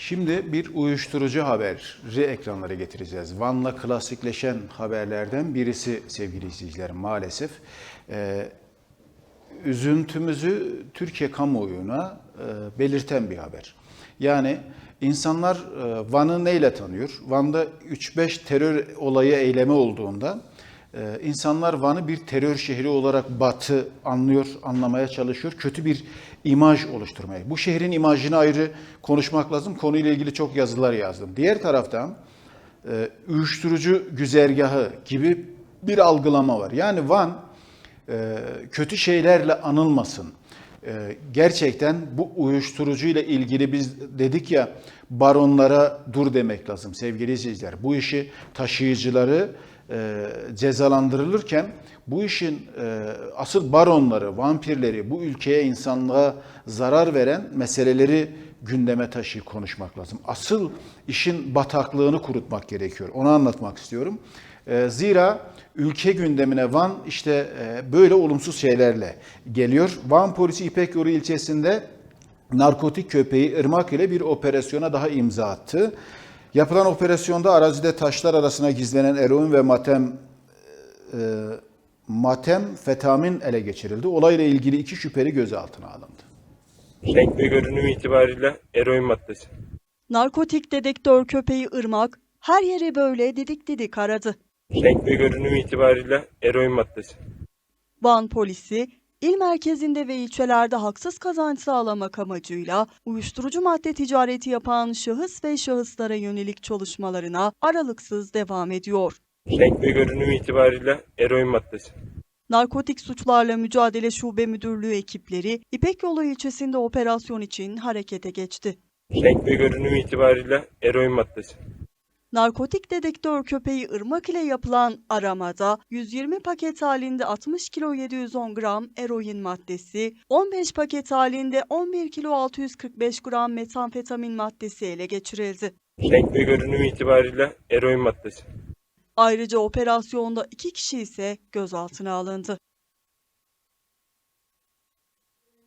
Şimdi bir uyuşturucu haberi ekranlara getireceğiz. Van'la klasikleşen haberlerden birisi sevgili izleyicilerim maalesef. Ee, üzüntümüzü Türkiye kamuoyuna e, belirten bir haber. Yani insanlar e, Van'ı neyle tanıyor? Van'da 3-5 terör olayı eylemi olduğunda e, insanlar Van'ı bir terör şehri olarak batı anlıyor, anlamaya çalışıyor. Kötü bir imaj oluşturmaya. Bu şehrin imajını ayrı konuşmak lazım. Konuyla ilgili çok yazılar yazdım. Diğer taraftan e, uyuşturucu güzergahı gibi bir algılama var. Yani Van e, kötü şeylerle anılmasın. E, Gerçekten bu uyuşturucu ile ilgili biz dedik ya baronlara dur demek lazım sevgili izleyiciler. Bu işi taşıyıcıları e, cezalandırılırken bu işin e, asıl baronları, vampirleri, bu ülkeye insanlığa zarar veren meseleleri gündeme taşıyıp konuşmak lazım. Asıl işin bataklığını kurutmak gerekiyor. Onu anlatmak istiyorum. E, Zira ülke gündemine Van işte e, böyle olumsuz şeylerle geliyor. Van polisi İpek Yolu ilçesinde narkotik köpeği Irmak ile bir operasyona daha imza attı. Yapılan operasyonda arazide taşlar arasına gizlenen eroin ve matem e, matem fetamin ele geçirildi. Olayla ilgili iki şüpheli gözaltına alındı. Renk ve görünüm itibariyle eroin maddesi. Narkotik dedektör köpeği Irmak her yere böyle didik didik aradı. Renk ve görünüm itibariyle eroin maddesi. Van polisi il merkezinde ve ilçelerde haksız kazanç sağlamak amacıyla uyuşturucu madde ticareti yapan şahıs ve şahıslara yönelik çalışmalarına aralıksız devam ediyor. Renk ve görünüm itibariyle eroin maddesi. Narkotik Suçlarla Mücadele Şube Müdürlüğü ekipleri İpek Yolu ilçesinde operasyon için harekete geçti. Renk ve görünüm itibariyle eroin maddesi. Narkotik dedektör köpeği Irmak ile yapılan aramada 120 paket halinde 60 kilo 710 gram eroin maddesi, 15 paket halinde 11 kilo 645 gram metamfetamin maddesi ele geçirildi. Renk ve görünüm itibariyle eroin maddesi. Ayrıca operasyonda iki kişi ise gözaltına alındı.